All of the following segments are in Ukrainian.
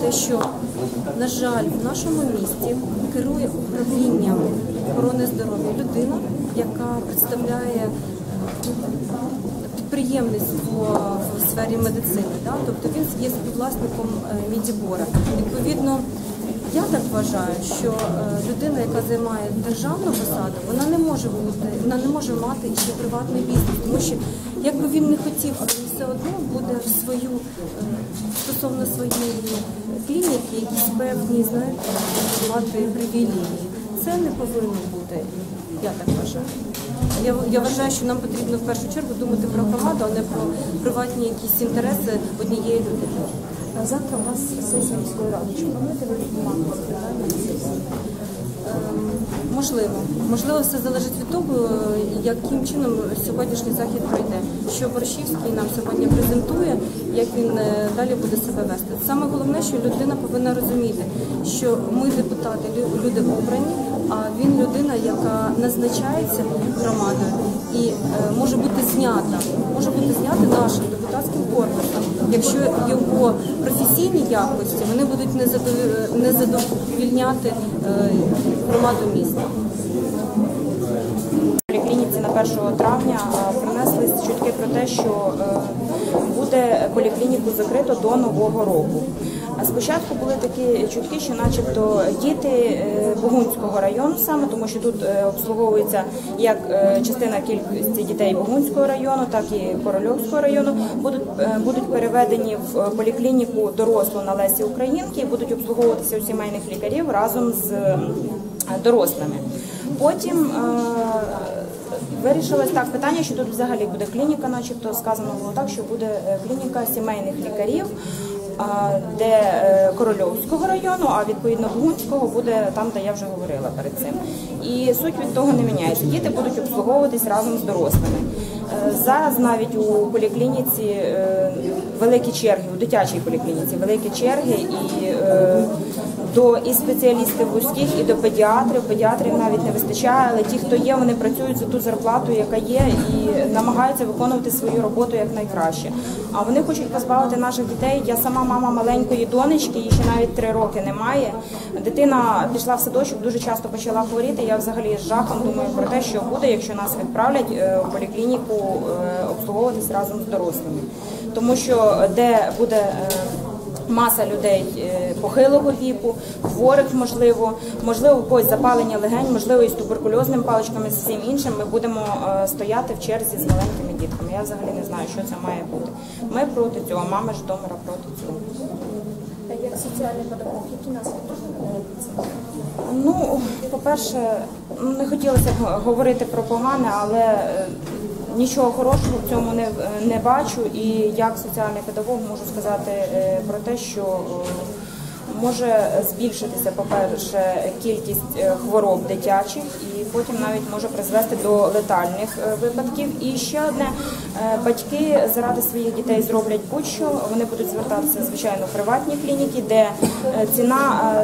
те, що, на жаль, в нашому місті керує управлінням охорони здоров'я людина, яка представляє підприємництво в сфері медицини. Да? Тобто він є співвласником е, Мідібора. Відповідно, я так вважаю, що е, людина, яка займає державну посаду, вона не може бути, вона не може мати ще приватний бізнес, тому що якби він не хотів, він все одно буде в свою е, стосовно своєї клініки, якісь певні, знаєте, мати привілеї. Це не повинно бути. Я так вважаю. Я, я вважаю, що нам потрібно в першу чергу думати про громаду, а не про приватні якісь інтереси однієї людини. А Завтра у нас сесія міської ради. Чи плануєте ви Ем, Можливо, можливо, все залежить від того, е, яким чином сьогоднішній захід пройде. Що Борщівський нам сьогодні презентує, як він е, далі буде себе вести. Саме головне, що людина повинна розуміти, що ми депутати, лю- люди обрані, а він людина, яка назначається громадою і е, може бути знята, може бути знята нашим депутатським корпусом, якщо його професійні якості вони будуть не задові- задовільняти е, громаду міста. поліклініці на 1 травня е, принесли чутки про те, що е, буде поліклініку закрито до нового року. А спочатку були такі чутки, що, начебто, діти е, Богунського району, саме тому що тут е, обслуговується як е, частина кількості дітей Богунського району, так і Корольовського району, будуть будуть переведені в поліклініку дорослу на Лесі Українки і будуть обслуговуватися у сімейних лікарів разом з дорослими. Потім вирішилось так питання, що тут взагалі буде клініка, начебто сказано було так, що буде клініка сімейних лікарів, де е, Корольовського району, а відповідно Гунського буде там, де я вже говорила перед цим. І суть від того не міняється. Діти будуть обслуговуватись разом з дорослими. Е, Зараз навіть у поліклініці е, великі черги, у дитячій поліклініці великі черги і до і спеціалістів вузьких, і до педіатрів. Педіатрів навіть не вистачає, але ті, хто є, вони працюють за ту зарплату, яка є, і намагаються виконувати свою роботу як найкраще. А вони хочуть позбавити наших дітей. Я сама мама маленької донечки, їй ще навіть три роки немає. Дитина пішла в садочок, дуже часто почала хворіти. Я взагалі з жахом думаю про те, що буде, якщо нас відправлять е, в поліклініку е, обслуговуватись разом з дорослими, тому що де буде. Маса людей е, похилого віку, хворих, можливо, можливо, у когось запалення легень, можливо, із туберкульозним паличками, з всім іншим. Ми будемо е, стояти в черзі з маленькими дітками. Я взагалі не знаю, що це має бути. Ми проти цього, мами Житомира проти цього. Як соціальний педагог, які це? Ну, по-перше, ну, не хотілося б говорити про погане, але е, нічого хорошого в цьому не, не бачу. І як соціальний педагог можу сказати е, про те, що е, може збільшитися, по-перше, кількість е, хвороб дитячих, і потім навіть може призвести до летальних е, випадків. І ще одне, е, батьки заради своїх дітей зроблять будь-що, вони будуть звертатися, звичайно, в приватні клініки, де ціна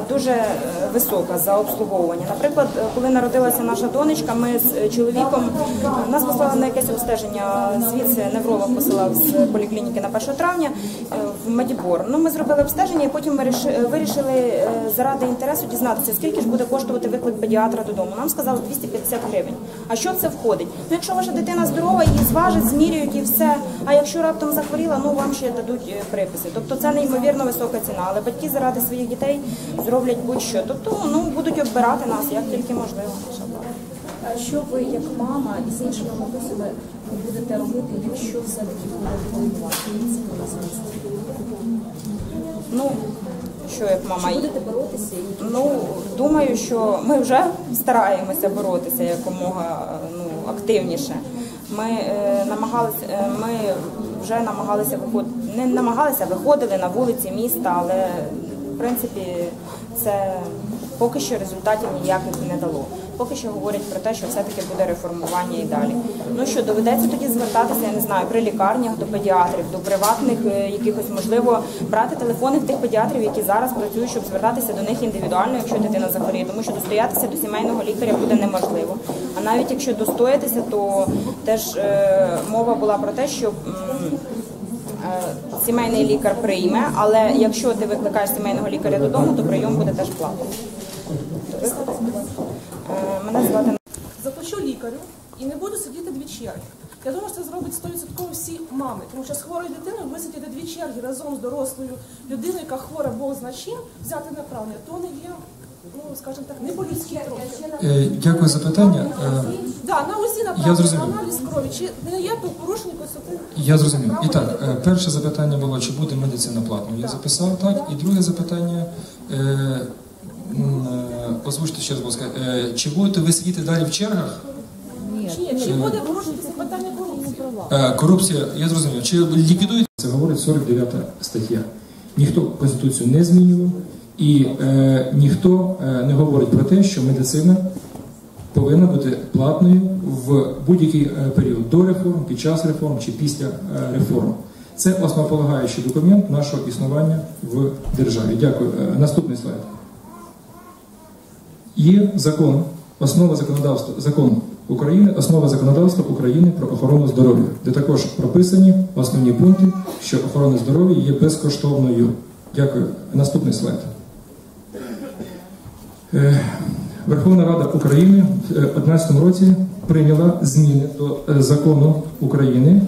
дуже висока за обслуговування. Наприклад, коли народилася наша донечка, ми з чоловіком нас послали на якесь обстеження. Звідси невролог посилав з поліклініки на 1 травня в Медібор. Ну, ми зробили обстеження, і потім ми ріши- вирішили е, заради інтересу дізнатися, скільки ж буде коштувати виклик педіатра додому. Нам сказали 250 гривень. А що це входить? Ну, якщо ваша дитина здорова, її зважать, зміряють і все. А якщо раптом захворіла, ну вам ще дадуть е, приписи. Тобто це неймовірно висока ціна. Але батьки заради своїх дітей зроблять будь-що. Тобто ну будуть оббирати нас як тільки можливо. А що ви, як мама, і з іншими матусями будете робити, якщо все-таки буде відбуватися? Ну що як мама Чи будете боротися? Ну думаю, що ми вже стараємося боротися якомога ну активніше. Ми е, намагалися, е, ми вже намагалися виходити, не намагалися, виходили на вулиці міста, але в принципі це поки що результатів ніяких не дало. Поки що говорять про те, що все-таки буде реформування і далі. Ну що доведеться тоді звертатися, я не знаю, при лікарнях до педіатрів, до приватних е, якихось можливо брати телефони в тих педіатрів, які зараз працюють, щоб звертатися до них індивідуально, якщо дитина захворіє, тому що достоятися до сімейного лікаря буде неможливо. А навіть якщо достоятися, то теж е, мова була про те, що Е, сімейний лікар прийме, але якщо ти викликаєш сімейного лікаря додому, то прийом буде теж платний. Е, Мене звати заплачу лікарю і не буду сидіти дві черги. Я думаю, що це зробить 100% всі мами, тому що з хворою дитиною ви сидіти дві черги разом з дорослою людиною, яка хвора Бог зна чим, взяти направлення, то не є, ну скажімо так, не по-людськи трохи. Е, Дякую за питання. Е, Да, на усі Я направлення, зрозумів. аналіз крові, чи не є то порушення Конституції? Я зрозумів. І так, е, перше запитання було, чи буде медицина платною. Я записав так. І друге запитання. е, е, Озвучте ще раз, будь ласка, Е, чи будете ви сидіти далі в чергах? Чи ні, чи буде порушуватися питання корупції? Е, Корупція, я зрозумів. Чи ліквідуєте? Це говорить 49 стаття. Ніхто конституцію не змінював, і е, ніхто е, не говорить про те, що медицина повинна бути платною в будь-який е, період до реформ, під час реформ чи після е, реформ. Це основополагаючий документ нашого існування в державі. Дякую. Е, Наступний слайд. Є закон, основа законодавства закон України, основа законодавства України про охорону здоров'я, де також прописані основні пункти, що охорона здоров'я є безкоштовною. Дякую. Наступний слайд. Е, Верховна Рада України в 2011 році прийняла зміни до е, закону України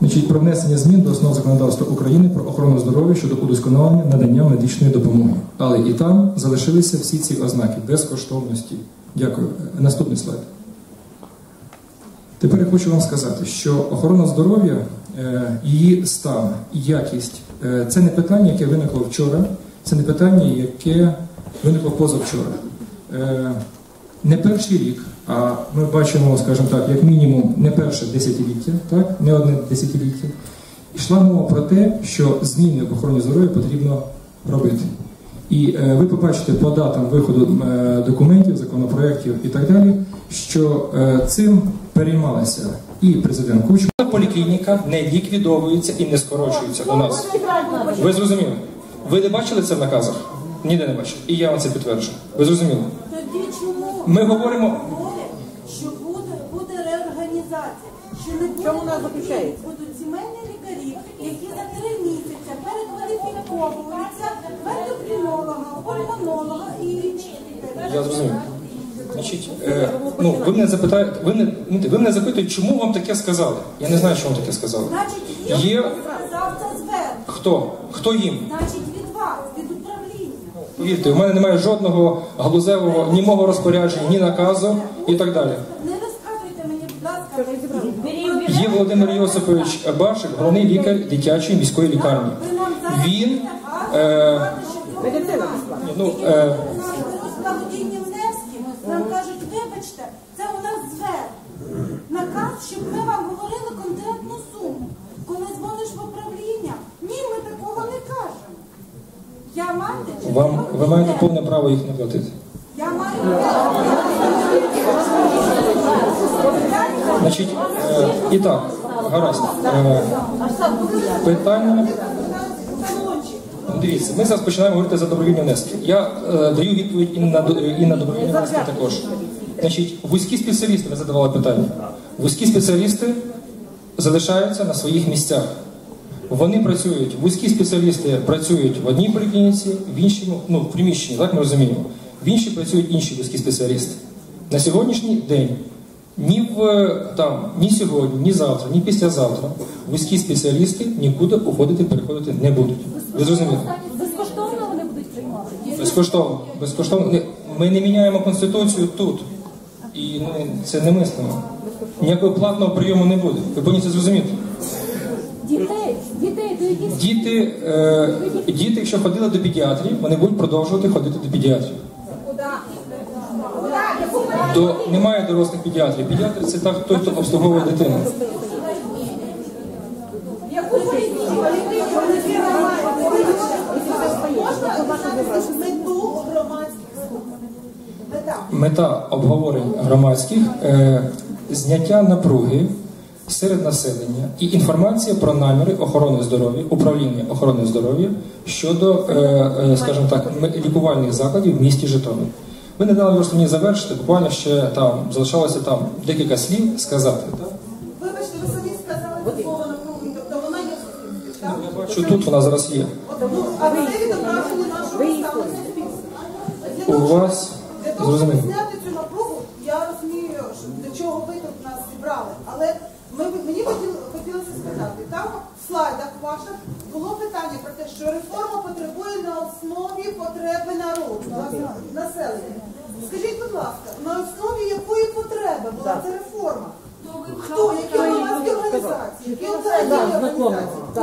значить, про внесення змін до основ законодавства України про охорону здоров'я щодо удосконалення надання медичної допомоги. Але і там залишилися всі ці ознаки безкоштовності. Дякую. Е, Наступний слайд. Тепер я хочу вам сказати, що охорона здоров'я, е, її стан і якість е, це не питання, яке виникло вчора, це не питання, яке виникло позавчора. Е, Не перший рік, а ми бачимо, скажімо так, як мінімум не перше десятиліття, так, не одне десятиліття. Йшла мова про те, що зміни в охороні здоров'я потрібно робити. І е, ви побачите по датам виходу е, документів, законопроєктів і так далі, що е, цим переймалися і президент Кучма. Поліклініка не ліквідовується і не скорочується у нас. Ви зрозуміли? Ви не бачили це в наказах? Ніде не бачили. І я вам це підтверджую. Ви зрозуміли? Тоді чому Ми говоримо. що буде, буде реорганізація, що не буде Чому вона заключається? будуть сімейні лікарі, які за три місяці пульмонолога і. Я зрозумів. Значить, е, ну, ви мене запитаєте, ви мене, ну, ви мене запитуєте, чому вам таке сказали? Я не знаю, чому вам таке сказали. Значить, Є- сказав це. Хто? Хто їм? Значить, від вас, від управління. Повірте, у мене немає жодного галузевого ні мого розпорядження, ні наказу і так далі. Не розказуйте мені, будь ласка, Є Володимир Йосипович Баршик, головний лікар дитячої міської лікарні. ви Він е, Медицина ну, е, у нас беруть благодійні внески, нам кажуть, вибачте, це у нас звер. Наказ, щоб ми вам говорили конкретну суму. Коли дзвониш в управління, ні, ми такого не кажемо. Я мати чи вам ви маєте повне право їх не платити. Я маю Значить, е, і так, гаразд. Е, питання. Дивіться, ми зараз починаємо говорити за добровільні внески. Я е, даю відповідь і на, і на добровільні внески також. Значить, вузькі спеціалісти, ви задавали питання. Вузькі спеціалісти залишаються на своїх місцях. Вони працюють, вузькі спеціалісти працюють в одній поліклініці, в іншому, ну, в приміщенні, так ми розуміємо. В іншій працюють інші вузькі спеціалісти. На сьогоднішній день ні в там, ні сьогодні, ні завтра, ні післязавтра вузькі спеціалісти нікуди уходити, переходити не будуть. Ви зрозуміли? Безкоштовно вони будуть приймати? Безкоштовно. Безкоштовно. Ми не міняємо конституцію тут. І ну, це не мислимо. Ніякого платного прийому не буде. Ви повинні це зрозуміти. Дітей, дітей до яких Діти, е, діти, якщо ходили до педіатрів, вони будуть продовжувати ходити до педіатрів. До, немає дорослих педіатрів. Педіатр це так, той, хто обслуговує дитину. Мета обговорень громадських е, зняття напруги серед населення і інформація про наміри охорони здоров'я, управління охорони здоров'я щодо, е, е, скажімо так, лікувальних закладів в місті Житомир. Ви не дали просто мені завершити, буквально ще там залишалося там декілька слів сказати. Вибачте, ви самі сказали слово кругу, тобто вона є так? що тут вона зараз є. А це відображення нашого ставлення спільства. У вас зрозуміло. зняти цю напругу, я розумію, що для чого ви тут нас зібрали, але ми, мені хотілося спитати, там в слайдах ваших було питання про те, що реформа потребує на основі потреби народу, населення. Скажіть, будь ласка, на основі якої потреби була ця реформа? Хто, які громадські організації, які оперативні організації,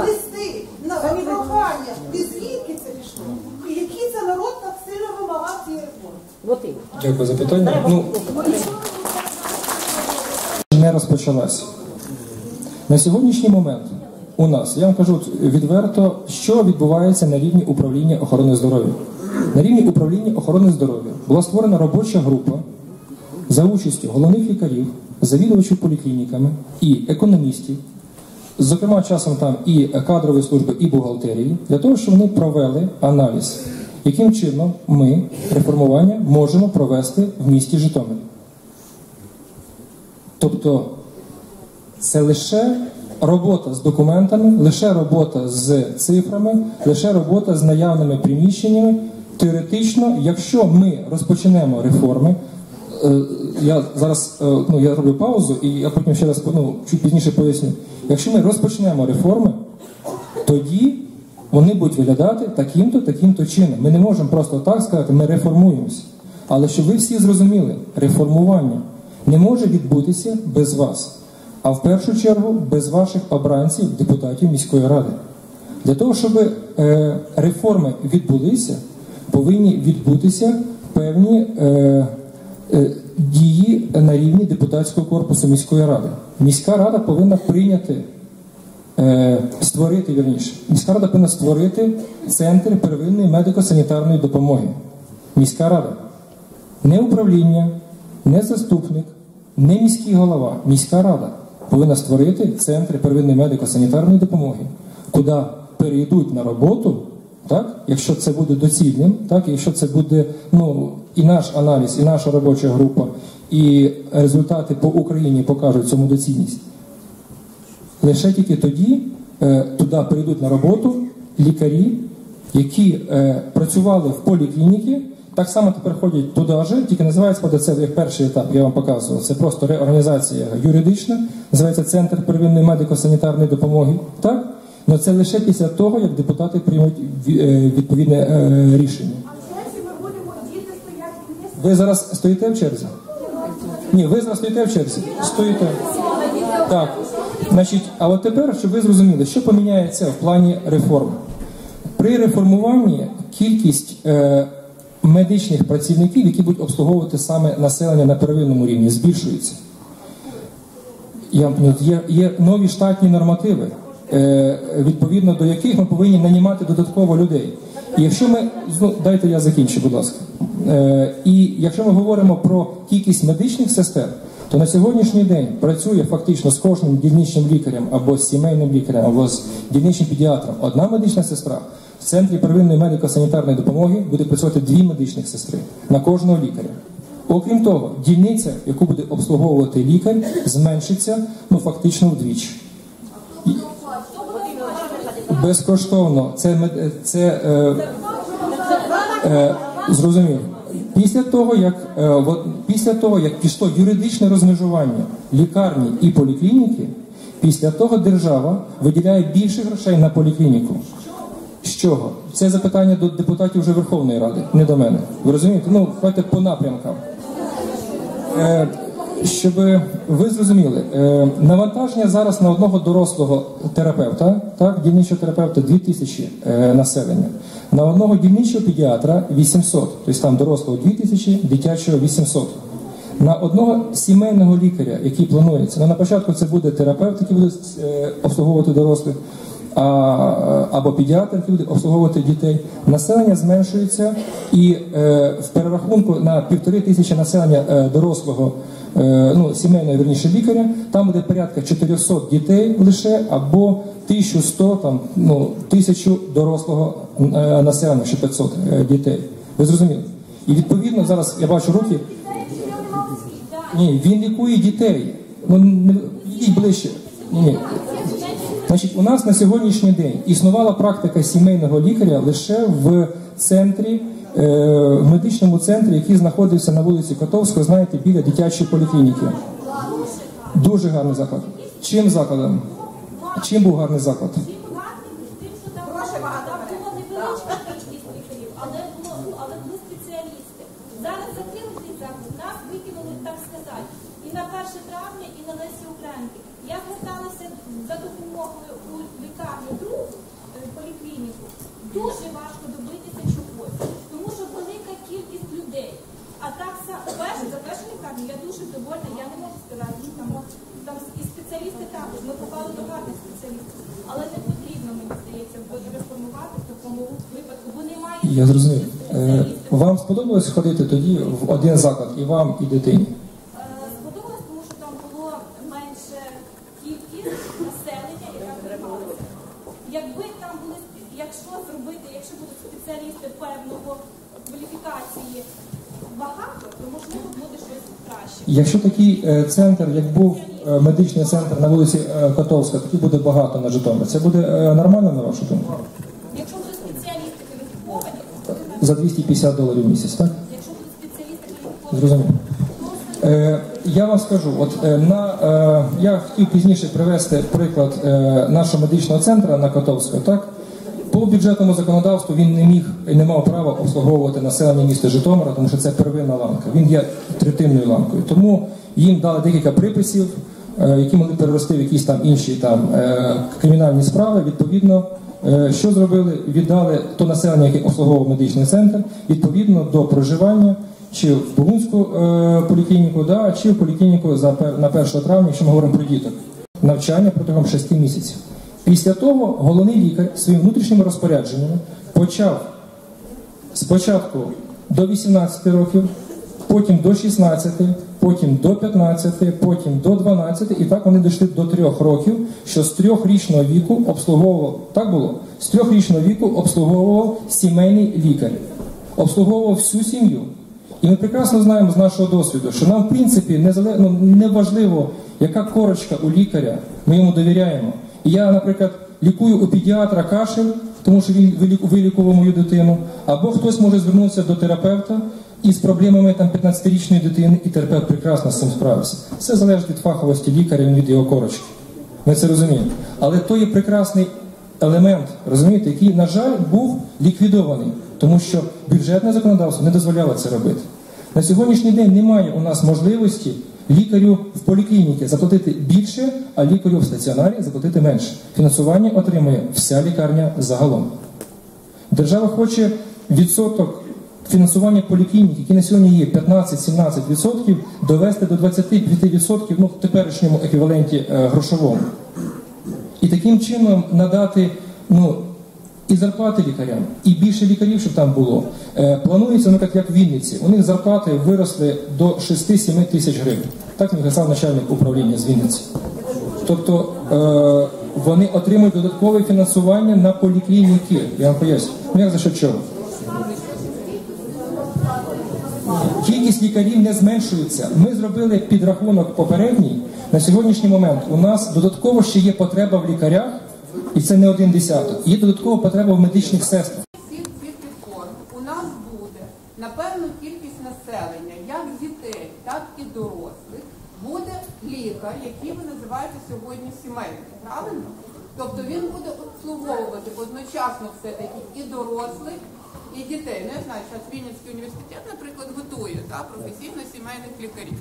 листи, на прохання, і звідки це пішло? Який це народ так сильно вимагав цієї реформи? Дякую за питання. Не розпочалась. На сьогоднішній момент у нас, я вам кажу відверто, що відбувається на рівні управління охорони здоров'я. На рівні управління охорони здоров'я була створена робоча група за участю головних лікарів, завідувачів поліклініками і економістів, зокрема часом там і кадрової служби, і бухгалтерії, для того, щоб вони провели аналіз, яким чином ми реформування можемо провести в місті Житомир. Тобто це лише робота з документами, лише робота з цифрами, лише робота з наявними приміщеннями. Теоретично, якщо ми розпочнемо реформи, е, я зараз е, ну, я роблю паузу і я потім ще раз ну, чуть пізніше поясню. Якщо ми розпочнемо реформи, тоді вони будуть виглядати таким-то, таким-то чином. Ми не можемо просто так сказати, ми реформуємося. Але щоб ви всі зрозуміли, реформування не може відбутися без вас, а в першу чергу без ваших обранців, депутатів міської ради. Для того, щоб е, реформи відбулися, повинні відбутися певні е, е, дії на рівні депутатського корпусу міської ради. Міська рада повинна прийняти е, створити вірніше. Міська рада повинна створити центр первинної медико-санітарної допомоги. Міська рада. Не управління, не заступник, не міський голова. Міська рада повинна створити центри первинної медико-санітарної допомоги, куди перейдуть на роботу, так, якщо це буде доцільним, так, якщо це буде ну, і наш аналіз, і наша робоча група, і результати по Україні покажуть цьому доцільність. Лише тільки тоді е, туди прийдуть на роботу лікарі, які е, працювали в поліклініці, так само тепер ходять туди же, тільки називається ПДЦ як перший етап, я вам показував. Це просто реорганізація юридична, називається Центр первинної медико-санітарної допомоги. Так? Але це лише після того, як депутати приймуть е, відповідне е, рішення. Ви зараз стоїте в черзі? Ні, ви зараз стоїте в черзі. Стоїте. Так. Значить, а от тепер, щоб ви зрозуміли, що поміняється в плані реформ. При реформуванні кількість е, медичних працівників, які будуть обслуговувати саме населення на первинному рівні, збільшується. Я, є, є нові штатні нормативи, е, відповідно до яких ми повинні нанімати додатково людей. І якщо ми ну, дайте я закінчу, будь ласка. Е, і якщо ми говоримо про кількість медичних сестер, то на сьогоднішній день працює фактично з кожним дільничним лікарем або з сімейним лікарем, або з дільничним педіатром одна медична сестра. В центрі первинної медико-санітарної допомоги буде працювати дві медичних сестри на кожного лікаря. Окрім того, дільниця, яку буде обслуговувати лікар, зменшиться ну фактично вдвічі. Безкоштовно. Це, це е, е, зрозумів. Після того, як е, от, після того, як пішло юридичне розмежування лікарні і поліклініки, після того держава виділяє більше грошей на поліклініку. Чого? Це запитання до депутатів вже Верховної Ради, не до мене. Ви розумієте? Ну, давайте по напрямкам. Е, щоб ви зрозуміли, е, навантаження зараз на одного дорослого терапевта, так, дільничого терапевта 2000 е, населення, на одного дільничого педіатра 800, тобто там дорослого 2000, дитячого 800. На одного сімейного лікаря, який планується, ну, на початку це буде терапевт, який буде е, обслуговувати дорослих, або педіатр, який буде обслуговувати дітей. Населення зменшується і е, в перерахунку на півтори тисячі населення е, дорослого, е, ну, сімейного вірніше лікаря, там буде порядка 400 дітей лише, або 1100, там, ну, 1000 дорослого населення, ще 500 е, дітей. Ви зрозуміли? І відповідно зараз я бачу руки. Ні, він лікує дітей. Ну не йдіть ближче. Ні, ні. Значить, у нас на сьогоднішній день існувала практика сімейного лікаря лише в центрі, е, медичному центрі, який знаходився на вулиці Котовського, знаєте, біля дитячої поліклініки. Дуже гарний заклад. Чим закладом? Чим був гарний заклад? Зараз закрили цей заклад, нас викинули, так сказати, і на 1 травня, і на Лесі Українки. Я зверталася за допомогою у лікарню друг е, поліклініку. Дуже важко добитися чогось, тому що велика кількість людей. А так за першу лікарню я дуже довольна, я не можу сказати, там, там і спеціалісти також, ми попали до гарних спеціалістів, але не потрібно, мені здається, реформувати в такому випадку, бо немає Я зрозумів. Е. Вам сподобалось ходити тоді в один заклад і вам, і дитині? Е, Сподобалось, тому що там було менше кількість населення, яка приймалася. Якби там були спе- якщо зробити, якщо будуть спеціалісти певного кваліфікації багато, то можливо буде щось краще. Якщо такий е, центр, як був е, медичний центр на вулиці е, Котовська, такий буде багато на Житомир, це буде е, нормально на вашу думку? Якщо будуть спеціалісти кваліфіковані, За 250 доларів в місяць, так? якщо будуть спеціалісти кваліфіковані, Зрозумів. Е, я вам скажу, от е, на е, я хотів пізніше привести приклад е, нашого медичного центру на Котовського. Так по бюджетному законодавству він не міг і не мав права обслуговувати населення міста Житомира, тому що це первинна ланка. Він є третинною ланкою. Тому їм дали декілька приписів, е, які могли перерости в якісь там інші там е, кримінальні справи. Відповідно, е, що зробили? Віддали то населення, яке обслуговував медичний центр, відповідно до проживання чи в Богунську е, поліклініку, да, чи в поліклініку за на 1 травня, якщо ми говоримо про діток. Навчання протягом 6 місяців. Після того головний лікар своїми внутрішніми розпорядженнями почав спочатку до 18 років, потім до 16, потім до 15, потім до 12, і так вони дійшли до 3 років, що з трьохрічного віку обслуговував, так було? З трьохрічного віку обслуговував сімейний лікар, обслуговував всю сім'ю. І ми прекрасно знаємо з нашого досвіду, що нам, в принципі, не, ну, не яка корочка у лікаря, ми йому довіряємо. Я, наприклад, лікую у педіатра кашель, тому що він виліку- вилікував мою дитину, або хтось може звернутися до терапевта із проблемами там 15-річної дитини, і терапевт прекрасно з цим справився. Все залежить від фаховості лікаря, від його корочки. Ми це розуміємо. Але то є прекрасний елемент, розумієте, який, на жаль, був ліквідований, тому що бюджетне законодавство не дозволяло це робити. На сьогоднішній день немає у нас можливості лікарю в поліклініці заплатити більше, а лікарю в стаціонарі заплатити менше. Фінансування отримує вся лікарня загалом. Держава хоче відсоток фінансування поліклінік, який на сьогодні є 15-17%, довести до 25% ну, в теперішньому еквіваленті е, грошовому. І таким чином надати ну, і зарплати лікарям, і більше лікарів, щоб там було. Е, планується, ну так як в Вінниці, у них зарплати виросли до 6-7 тисяч гривень. Так мені казав начальник управління з Вінниці. Тобто е, вони отримують додаткове фінансування на поліклініки. Я вам поясню. Ну як за що чого? Кількість лікарів не зменшується. Ми зробили підрахунок попередній. На сьогоднішній момент у нас додатково ще є потреба в лікарях, і це не один десяток. Є додаткова потреба в медичних сестрах. реформ у нас буде на певну кількість населення, як дітей, так і дорослих, буде лікар, який ви називаєте сьогодні сімейним. Правильно? Тобто він буде обслуговувати одночасно все-таки і дорослих, і дітей. Ну, я знаю, зараз Вінницький університет, наприклад, готує та, професійно сімейних лікарів.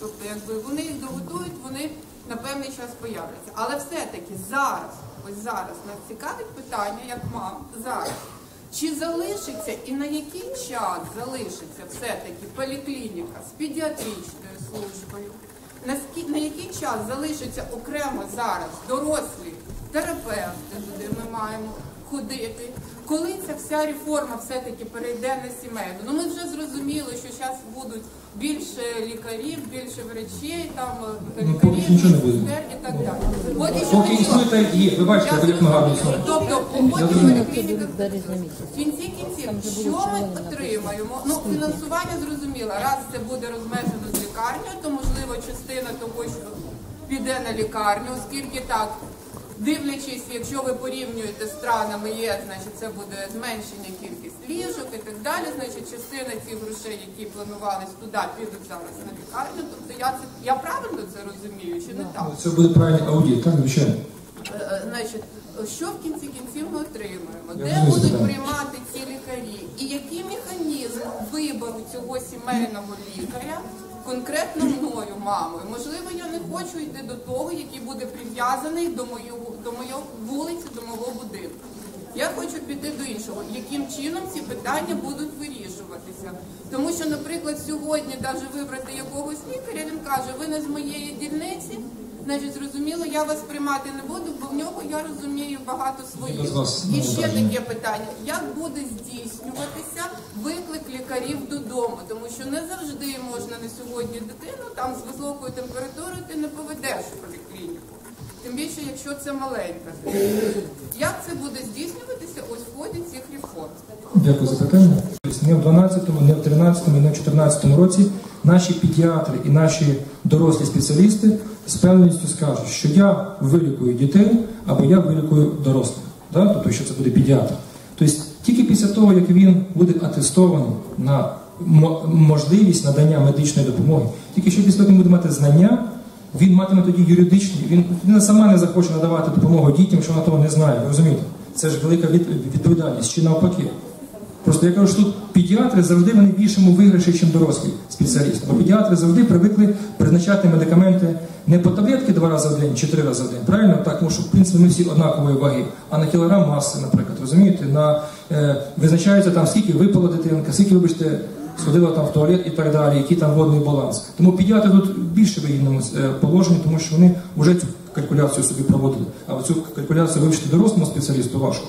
Тобто, якби вони їх доготують, вони на певний час появляться. Але все-таки зараз, ось зараз нас цікавить питання, як мам, зараз. Чи залишиться і на який час залишиться все-таки поліклініка з педіатричною службою? На, який час залишиться окремо зараз дорослі терапевти, куди ми маємо ходити? Коли ця вся реформа все-таки перейде на сімейну? Ну ми вже зрозуміли, що зараз будуть більше лікарів, більше врачей, там е, Ну, поки лікарів, сестер і так далі. От і Поки що- існує так є. Ви бачите, Я як багато існує. зрозуміла. Тобто, потім поліклініка в кінці кінців, що ми отримаємо? Ну, фінансування зрозуміло. Раз це буде розмежено з лікарнею, то можливо частина того, що піде на лікарню, оскільки так. Дивлячись, якщо ви порівнюєте з странами ЄС, значить це буде зменшення кількість ліжок і так далі. Значить, частина цих грошей, які планувались туди, підуть зараз на лікарню. Тобто я це я правильно це розумію чи не так? Це буде правильний аудит, так, звичайно. Е, е, Значить, що в кінці кінців ми отримаємо? Де будуть приймати ці лікарі? І який механізм вибору цього сімейного лікаря конкретно мною, мамою? Можливо, я не хочу йти до того, який буде прив'язаний до моєї до моєї вулиці, до мого будинку. Я хочу піти до іншого. Яким чином ці питання будуть вирішуватися? Тому що, наприклад, сьогодні навіть вибрати якогось лікаря, він каже, ви не з моєї дільниці. Значить, зрозуміло, я вас приймати не буду, бо в нього я розумію багато своїх. І ще таке питання: як буде здійснюватися виклик лікарів додому? Тому що не завжди можна на сьогодні дитину там з високою температурою ти не поведеш в поліклініку. Тим більше, якщо це маленька. Як це буде здійснюватися ось в ході цих реформ? Дякую за питання. Не в 12-му, не в 13-му, не в 14-му році наші педіатри і наші дорослі спеціалісти з певністю скажуть, що я вилікую дітей або я вилікую дорослих. Да? Тобто, що це буде педіатр. Тобто тільки після того, як він буде атестований на мо- можливість надання медичної допомоги, тільки що після того, він буде мати знання, він матиме тоді юридичні, він, він сама не захоче надавати допомогу дітям, що вона того не знає. Розумієте? Це ж велика від- відповідальність чи навпаки. Просто я кажу, що тут педіатри завжди вони більшому виграші, ніж дорослі спеціалісти. Бо педіатри завжди привикли призначати медикаменти не по таблетки два рази в день чи три рази в день. Правильно? Так, тому що в принципі ми всі однакової ваги, а на кілограм маси, наприклад, розумієте, на е, визначається там скільки випала дитинка, скільки, вибачте, сходила там в туалет і так далі, який там водний баланс. Тому педіатри тут більше вигідному е, положенні, тому що вони вже цю калькуляцію собі проводили. А цю калькуляцію вивчити дорослому спеціалісту важко.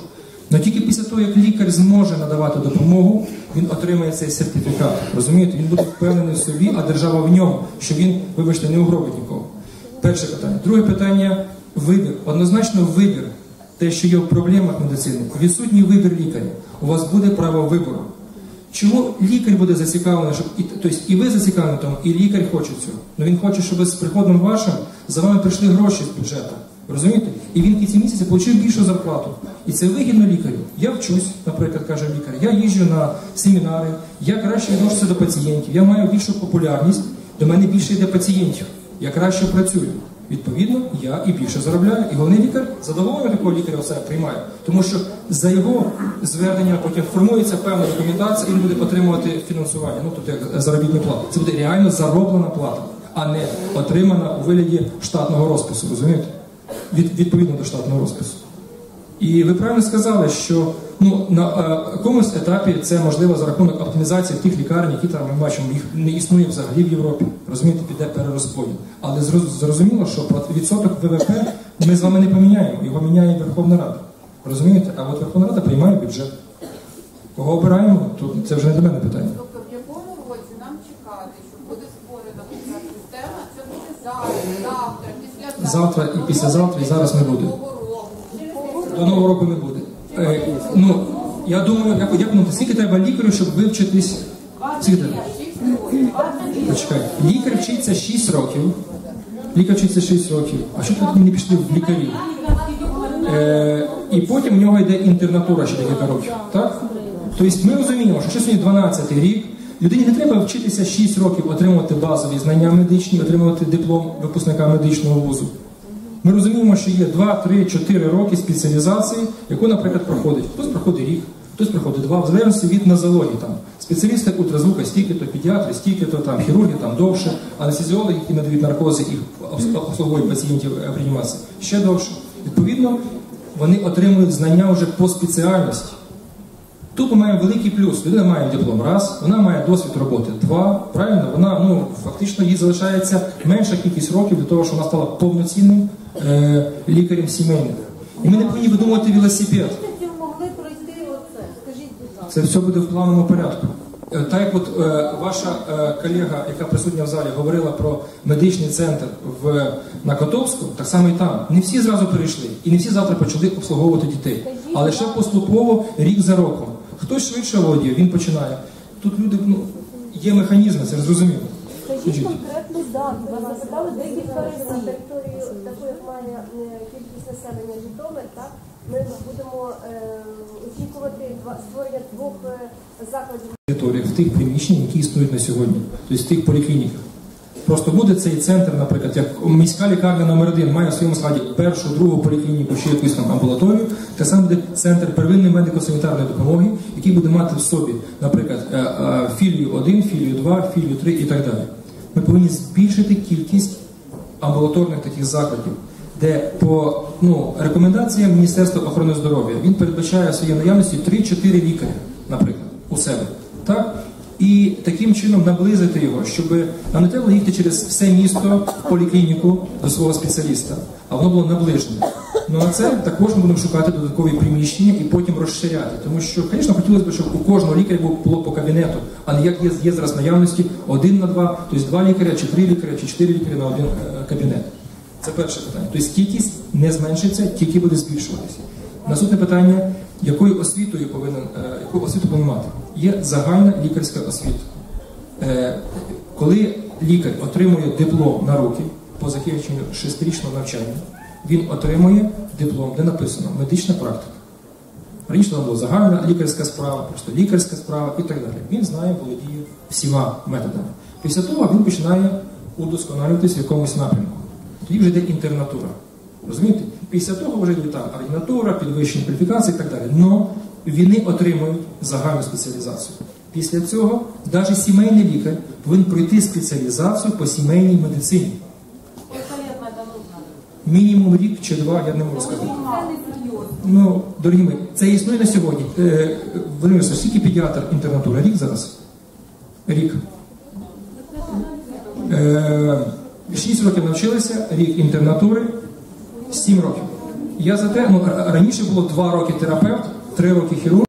Але тільки після того, як лікар зможе надавати допомогу, він отримає цей сертифікат. Розумієте, він буде впевнений в собі, а держава в ньому, що він, вибачте, не угробить нікого. Перше питання. Друге питання вибір. Однозначно вибір. Те, що є в проблемах медицини, відсутній вибір лікаря. У вас буде право вибору. Чому лікар буде зацікавлений, щоб і тобто і ви зацікавлені тому, і лікар хоче цього. Ну він хоче, щоб з приходом вашим за вами прийшли гроші з бюджету. Розумієте? І він кінці місяця отримав більшу зарплату. І це вигідно лікарю. Я вчусь, наприклад, каже лікар, я їжджу на семінари, я краще відношуся до пацієнтів, я маю більшу популярність, до мене більше йде пацієнтів. Я краще працюю. Відповідно, я і більше заробляю. І головний лікар задоволений такого лікаря все приймає. Тому що за його звернення потім формується певна документація, і він буде отримувати фінансування, ну тобто як заробітну плату. Це буде реально зароблена плата, а не отримана у вигляді штатного розпису. Розумієте? Від, відповідно до штатного розпису. І ви правильно сказали, що ну, на е, якомусь етапі це можливо за рахунок оптимізації тих лікарень, які там ми бачимо, їх не існує взагалі в Європі. Розумієте, піде перерозподіл. Але зрозуміло, що відсоток ВВП ми з вами не поміняємо, його міняє Верховна Рада. Розумієте? А от Верховна Рада приймає бюджет. Кого обираємо, то це вже не до мене питання. Тобто в якому році нам чекати, що буде створена така система, це буде зараз, завтра, післязавтра. Завтра і післязавтра, і зараз не буде. До нового року не буде. Е, ну, я думаю, як, як ну, скільки треба лікарю, щоб вивчитись. Скільки? Почекай. Лікар вчиться 6 років. Лікар вчиться 6 років. А що тоді не пішли в лікарі? Е, і потім в нього йде інтернатура ще декілька років. Так? Тобто ми розуміємо, що сьогодні 12 рік. Людині не треба вчитися 6 років, отримувати базові знання медичні, отримувати диплом випускника медичного вузу. Ми розуміємо, що є 2, 3, 4 роки спеціалізації, яку, наприклад, проходить. Хтось проходить рік, хтось проходить два, в залежності від нозології. Там. Спеціалісти ультразвука стільки, то педіатри, стільки, то там хірурги там довше, анестезіологи, які надають наркози і обслуговують пацієнтів е, в реанімації, ще довше. Відповідно, вони отримують знання вже по спеціальності. Тут ми маємо великий плюс. Людина має диплом раз, вона має досвід роботи два. Правильно, вона ну фактично їй залишається менша кількість років для того, щоб вона стала повноцінним е, лікарем сімейним. І ми не повинні видумувати велосипед. Це все буде в плановому порядку. Е, Так як от е, ваша е, колега, яка присутня в залі, говорила про медичний центр в на Котовську, так само і там. Не всі зразу перейшли, і не всі завтра почали обслуговувати дітей. А лише поступово, рік за роком. Хтось швидше володіє, він починає. Тут люди, ну, є механізми, це зрозуміло. Скажіть. конкретну дату. Вас запитали декілька На разів. територію таку, як має е, кількість населення Житомир, так ми будемо е, очікувати два створення двох е, закладів. територіях, в тих приміщеннях, які існують на сьогодні, тобто в тих поліклініках. Просто буде цей центр, наприклад, як міська лікарня номер 1 має в своєму складі першу, другу поліклініку, ще якусь там амбулаторію, так само буде центр первинної медико-санітарної допомоги, який буде мати в собі, наприклад, філію 1, філію 2, філію 3 і так далі. Ми повинні збільшити кількість амбулаторних таких закладів, де по ну, рекомендаціям Міністерства охорони здоров'я він передбачає в своїй наявності 3-4 лікаря, наприклад, у себе. Так? І таким чином наблизити його, щоб нам не треба їхати через все місто в поліклініку до свого спеціаліста, а воно було наближене. Ну а це також ми будемо шукати додаткові приміщення і потім розширяти. Тому що, звісно, хотілося б, щоб у кожного лікаря було- по кабінету, а не як є, є зараз наявності один на два, тобто два лікаря, чи три лікаря, чи чотири лікаря на один е, кабінет. Це перше питання. Тобто кількість не зменшиться, тільки буде збільшуватися. Наступне питання: якою освітою повинен е, яку освіту повинен мати? Є загальна лікарська освіта. Е, Коли лікар отримує диплом на руки по закінченню шестирічного навчання, він отримує диплом, де написано медична практика. Раніше там була загальна лікарська справа, просто лікарська справа і так далі. Він знає, володіє всіма методами. Після того він починає удосконалюватися в якомусь напрямку. Тоді вже йде інтернатура. Розумієте? Після того вже йде там ординатура, підвищення кваліфікації і так далі. Но вони отримують загальну спеціалізацію. Після цього навіть сімейний лікар повинен пройти спеціалізацію по сімейній медицині. Мінімум рік чи два, я не можу сказати. Ну, дорогі мої, це існує на сьогодні. Е, Володимир скільки педіатр інтернатура? Рік зараз? Рік. Е, Шість років навчилися, рік інтернатури, сім років. Я за те, ну, раніше було два роки терапевт, три роки хірург.